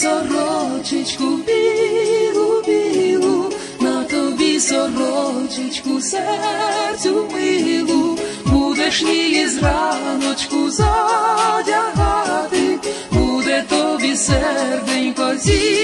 сорочечку, білу, білу, на тобі сорочечку, серцю милу, будеш її зраночку задягати, буде тобі серденько зі.